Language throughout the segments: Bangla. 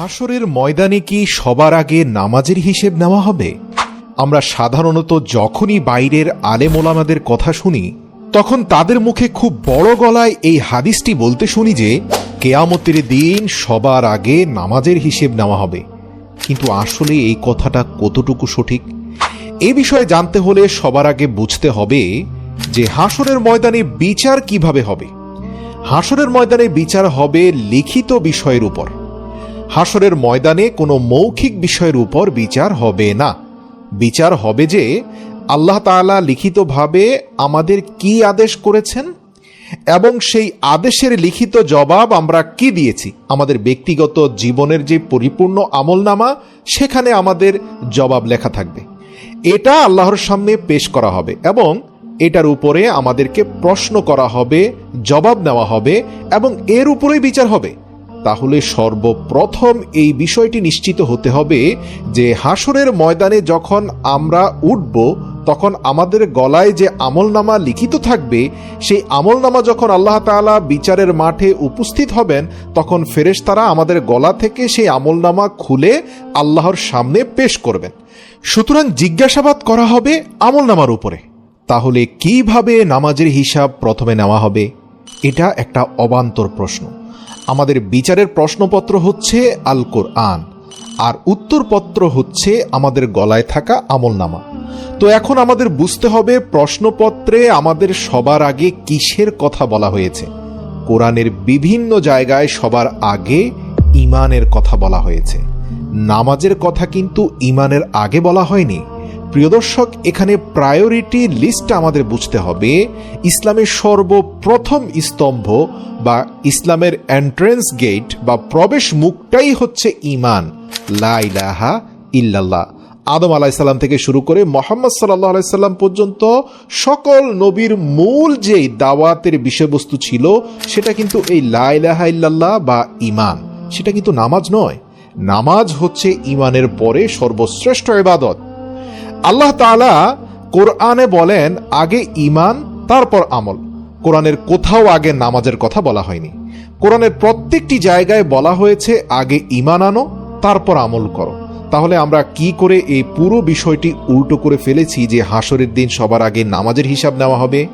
হাসরের ময়দানে কি সবার আগে নামাজের হিসেব নেওয়া হবে? আমরা সাধারণত যখনই বাইরের আলেমোলামাদের কথা শুনি, তখন তাদের মুখে খুব বড় গলায় এই হাদিসটি বলতে শুনি যে, কেয়ামতের দিন সবার আগে নামাজের হিসেব নেওয়া হবে। কিন্তু আসলে এই কথাটা কতটুকু সঠিক? এ বিষয়ে জানতে হলে সবার আগে বুঝতে হবে যে হাসরের ময়দানে বিচার কীভাবে হবে। হাসরের ময়দানে বিচার হবে লিখিত বিষয়ের উপর। হাসরের ময়দানে কোনো মৌখিক বিষয়ের উপর বিচার হবে না। বিচার হবে যে আল্লাহ তাআলা লিখিতভাবে আমাদের কি আদেশ করেছেন এবং সেই আদেশের লিখিত জবাব আমরা কি দিয়েছি। আমাদের ব্যক্তিগত জীবনের যে পরিপূর্ণ আমলনামা, সেখানে আমাদের জবাব লেখা থাকবে। এটা আল্লাহর সামনে পেশ করা হবে এবং এটার উপরে আমাদেরকে প্রশ্ন করা হবে, জবাব নেওয়া হবে এবং এর উপরেই বিচার হবে। তাহলে সর্বপ্রথম এই বিষয়টি নিশ্চিত হতে হবে যে হাসরের ময়দানে যখন আমরা উঠব, তখন আমাদের গলায় যে আমলনামা লিখিত থাকবে, সেই আমলনামা যখন আল্লাহ তাআলা বিচারের মাঠে উপস্থিত হবেন, তখন ফেরেশতারা আমাদের গলা থেকে সেই আমলনামা খুলে আল্লাহর সামনে পেশ করবেন। সুতরাং জিজ্ঞাসাবাদ করা হবে আমলনামার উপরে। তাহলে কীভাবে নামাজের হিসাব প্রথমে নেওয়া হবে? এটা একটা অবান্তর প্রশ্ন। আমাদের বিচারের প্রশ্নপত্র হচ্ছে আল কোরআন আর উত্তরপত্র হচ্ছে আমাদের গলায় থাকা আমলনামা। তো এখন আমাদের বুঝতে হবে প্রশ্নপত্রে আমাদের সবার আগে কিসের কথা বলা হয়েছে। কোরআনের বিভিন্ন জায়গায় সবার আগে ইমানের কথা বলা হয়েছে। নামাজের কথা কিন্তু ইমানের আগে বলা হয়নি। প্রিয় দর্শক, এখানে প্রায়োরিটি লিস্ট আমাদের বুঝতে হবে। ইসলামের সর্বপ্রথম স্তম্ভ বা ইসলামের এন্ট্রেন্স গেট বা প্রবেশ মুখটাই হচ্ছে ইমান লাইলাহা ইল্লাল্লাহ। আদম আলাইসাল্লাম থেকে শুরু করে মোহাম্মদ সাল্লাহ আলাইসাল্লাম পর্যন্ত সকল নবীর মূল যে দাওয়াতের বিষয়বস্তু ছিল, সেটা কিন্তু এই লাইলাহা ইল্লাল্লাহ বা ইমান সেটা কিন্তু নামাজ নয়। নামাজ হচ্ছে ইমানের পরে সর্বশ্রেষ্ঠ ইবাদত। আল্লাহ তাআলা কোরআনে বলেন, আগে ইমান তারপর আমল। কোরআনের কোথাও আগে নামাজের কথা বলা হয়নি। কোরআনের প্রত্যেকটি জায়গায় বলা হয়েছে, আগে ইমান আনো, তারপর আমল করো। তাহলে আমরা কি করে এই পুরো বিষয়টি উল্টো করে ফেলেছি যে হাসরের দিন সবার আগে নামাজের হিসাব নেওয়া হবে?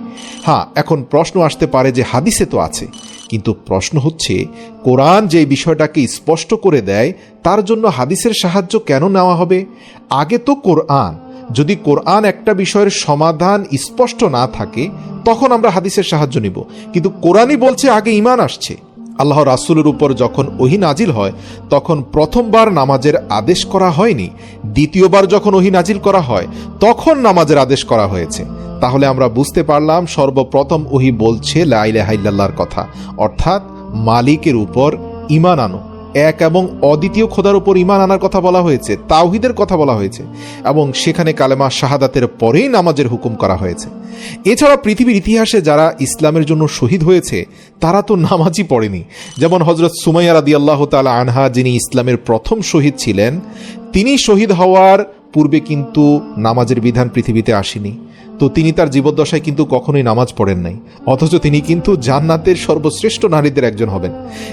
হ্যাঁ এখন প্রশ্ন আসতে পারে যে হাদিসে তো আছে। কিন্তু প্রশ্ন হচ্ছে, কোরআন যে বিষয়টাকে স্পষ্ট করে দেয়, তার জন্য হাদিসের সাহায্য কেন নেওয়া হবে? আগে তো কোরআন যদি কোরআন একটা বিষয়ের সমাধান স্পষ্ট না থাকে, তখন আমরা হাদিসের সাহায্য নিব। কিন্তু কোরআনই বলছে আগে ইমান আসছে। আল্লাহ রাসুলের উপর যখন ওহি নাজিল হয়, তখন প্রথমবার নামাজের আদেশ করা হয়নি। দ্বিতীয়বার যখন ওহি নাজিল করা হয়, তখন নামাজের আদেশ করা হয়েছে। তাহলে আমরা বুঝতে পারলাম সর্বপ্রথম ওহি বলছে লাইলাহাইল্লাহর কথা। অর্থাৎ মালিকের উপর ইমান আনো। এক এবং অদ্বিতীয় খোদার উপর ইমান আনার কথা বলা হয়েছে, তাওহিদের কথা বলা হয়েছে, এবং সেখানে কালেমা শাহাদাতের পরেই নামাজের হুকুম করা হয়েছে। এছাড়া পৃথিবীর ইতিহাসে যারা ইসলামের জন্য শহীদ হয়েছে, তারা তো নামাজই পড়েনি। যেমন হজরত সুমাইয়া রাদি আল্লাহ তালা আনহা, যিনি ইসলামের প্রথম শহীদ ছিলেন, তিনি শহীদ হওয়ার পূর্বে কিন্তু নামাজের বিধান পৃথিবীতে আসেনি। তো তিনি তার জীবদ্দশায় কিন্তু কখনোই নামাজ পড়েন নাই। অথচ তিনি কিন্তু জান্নাতের সর্বশ্রেষ্ঠ নারীদের একজন হবেন।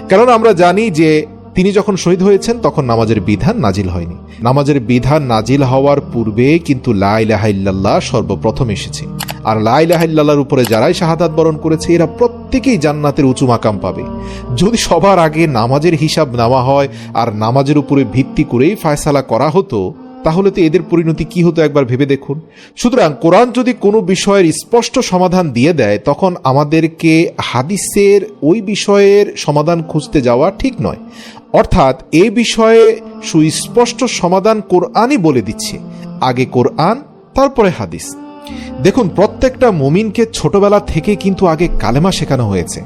কারণ আমরা জানি যে তিনি যখন শহীদ হয়েছেন, তখন নামাজের বিধান নাজিল হয়নি। নামাজের বিধান নাজিল হওয়ার পূর্বে কিন্তু লাইলাহাইল্লাহ সর্বপ্রথম এসেছে। আর লাইলাহাইল্লাহর উপরে যারাই শাহাদাত বরণ করেছে, এরা প্রত্যেকেই জান্নাতের উঁচু মাকাম পাবে। যদি সবার আগে নামাজের হিসাব নেওয়া হয় আর নামাজের উপরে ভিত্তি করেই ফায়সালা করা হতো, তাহলে তো এদের পরিণতি কি হতো একবার ভেবে দেখুন। সুতরাং কোরআন যদি কোনো বিষয়ের স্পষ্ট সমাধান দিয়ে দেয়, তখন আমাদেরকে হাদিসের ওই বিষয়ের সমাধান খুঁজতে যাওয়া ঠিক নয়। অর্থাৎ এ বিষয়ে সুস্পষ্ট সমাধান কোরআনই বলে দিচ্ছে। আগে কোরআন, তারপরে হাদিস। দেখুন, প্রত্যেকটা মুমিনকে ছোটবেলা থেকে কিন্তু আগে কালেমা শেখানো হয়েছে।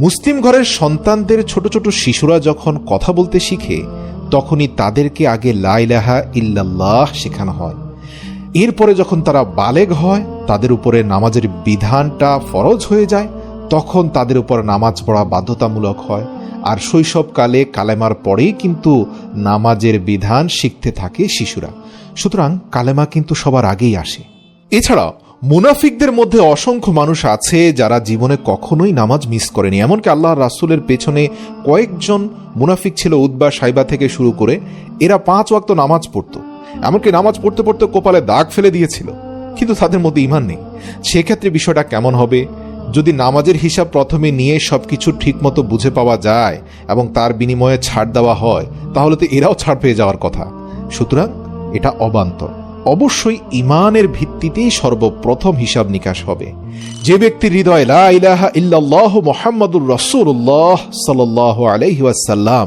মুসলিম ঘরের সন্তানদের ছোট ছোট শিশুরা যখন কথা বলতে শিখে, তখনই তাদেরকে আগে লাইলাহা ইল্লাল্লাহ শেখানো হয়। এরপরে যখন তারা বালেগ হয়, তাদের উপরে নামাজের বিধানটা ফরজ হয়ে যায়, তখন তাদের উপর নামাজ পড়া বাধ্যতামূলক হয়। আর শৈশবকালে কালেমার পরেই কিন্তু নামাজের বিধান শিখতে থাকে শিশুরা। সুতরাং কালেমা কিন্তু সবার আগেই আসে। এছাড়া মুনাফিকদের মধ্যে অসংখ্য মানুষ আছে যারা জীবনে কখনোই নামাজ মিস করেনি। এমনকি আল্লাহ রাসুলের পেছনে কয়েকজন মুনাফিক ছিল উদ্বা সাইবা থেকে শুরু করে এরা পাঁচ ওয়াক্ত নামাজ পড়তো। এমনকি নামাজ পড়তে পড়তে কপালে দাগ ফেলে দিয়েছিল। কিন্তু তাদের মধ্যে ইমান নেই। সেক্ষেত্রে বিষয়টা কেমন হবে? যদি নামাজের হিসাব প্রথমে নিয়ে সবকিছু ঠিকমতো বুঝে পাওয়া যায় এবং তার বিনিময়ে ছাড় দেওয়া হয়, তাহলে তো এরাও ছাড় পেয়ে যাওয়ার কথা। সুতরাং এটা অবান্তর। অবশ্যই ইমানের ভিত্তিতেই সর্বপ্রথম হিসাব নিকাশ হবে। যে ব্যক্তি হৃদয় লা ইলাহা ইল্লাল্লাহু মুহাম্মাদুর রাসূলুল্লাহ সাল্লাল্লাহু আলাইহি ওয়াসাল্লাম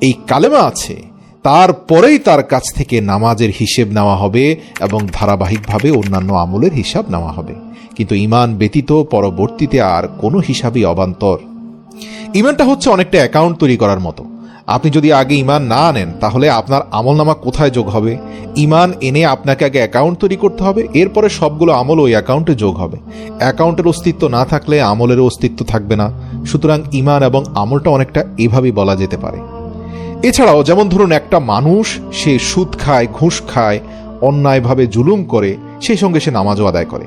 এই কালেমা আছে, তারপরেই তার কাছ থেকে নামাজের হিসেব নেওয়া হবে এবং ধারাবাহিকভাবে অন্যান্য আমলের হিসাব নেওয়া হবে। কিন্তু ইমান ব্যতীত পরবর্তীতে আর কোনো হিসাবই অবান্তর। ইমানটা হচ্ছে অনেকটা অ্যাকাউন্ট তৈরি করার মতো। আপনি যদি আগে ইমান না আনেন, তাহলে আপনার আমলনামা কোথায় যোগ হবে? ইমান এনে আপনাকে আগে অ্যাকাউন্ট তৈরি করতে হবে, এরপরে সবগুলো আমল ওই অ্যাকাউন্টে যোগ হবে। অ্যাকাউন্টের অস্তিত্ব না থাকলে আমলের অস্তিত্ব থাকবে না। সুতরাং ইমান এবং আমলটা অনেকটা এভাবেই বলা যেতে পারে। এছাড়াও যেমন ধরুন, একটা মানুষ, সে সুদ খায়, ঘুষ খায়, অন্যায়ভাবে জুলুম করে, সেই সঙ্গে সে নামাজও আদায় করে।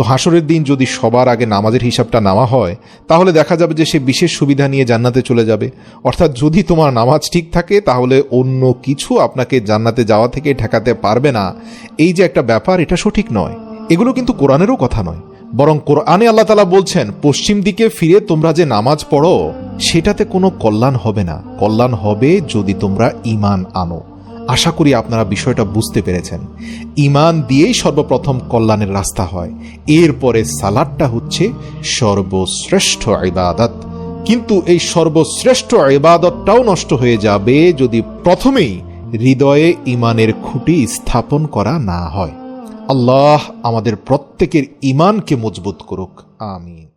তো হাসরের দিন যদি সবার আগে নামাজের হিসাবটা নেওয়া হয়, তাহলে দেখা যাবে যে সে বিশেষ সুবিধা নিয়ে জান্নাতে চলে যাবে। অর্থাৎ যদি তোমার নামাজ ঠিক থাকে, তাহলে অন্য কিছু আপনাকে জান্নাতে যাওয়া থেকে ঠেকাতে পারবে না। এই যে একটা ব্যাপার, এটা সঠিক নয়। এগুলো কিন্তু কোরআনেরও কথা নয়। বরং কোরআনে আল্লাহ তালা বলছেন, পশ্চিম দিকে ফিরে তোমরা যে নামাজ পড়ো, সেটাতে কোনো কল্যাণ হবে না। কল্যাণ হবে যদি তোমরা ইমান আনো। আশা করি আপনারা বিষয়টা বুঝতে পেরেছেন। ইমান দিয়েই সর্বপ্রথম কল্যাণের রাস্তা হয়। এরপরে সালাদটা হচ্ছে সর্বশ্রেষ্ঠ ইবাদত। কিন্তু এই সর্বশ্রেষ্ঠ ইবাদতটাও নষ্ট হয়ে যাবে যদি প্রথমেই হৃদয়ে ইমানের খুঁটি স্থাপন করা না হয়। আল্লাহ আমাদের প্রত্যেকের ইমানকে মজবুত করুক। আমিন।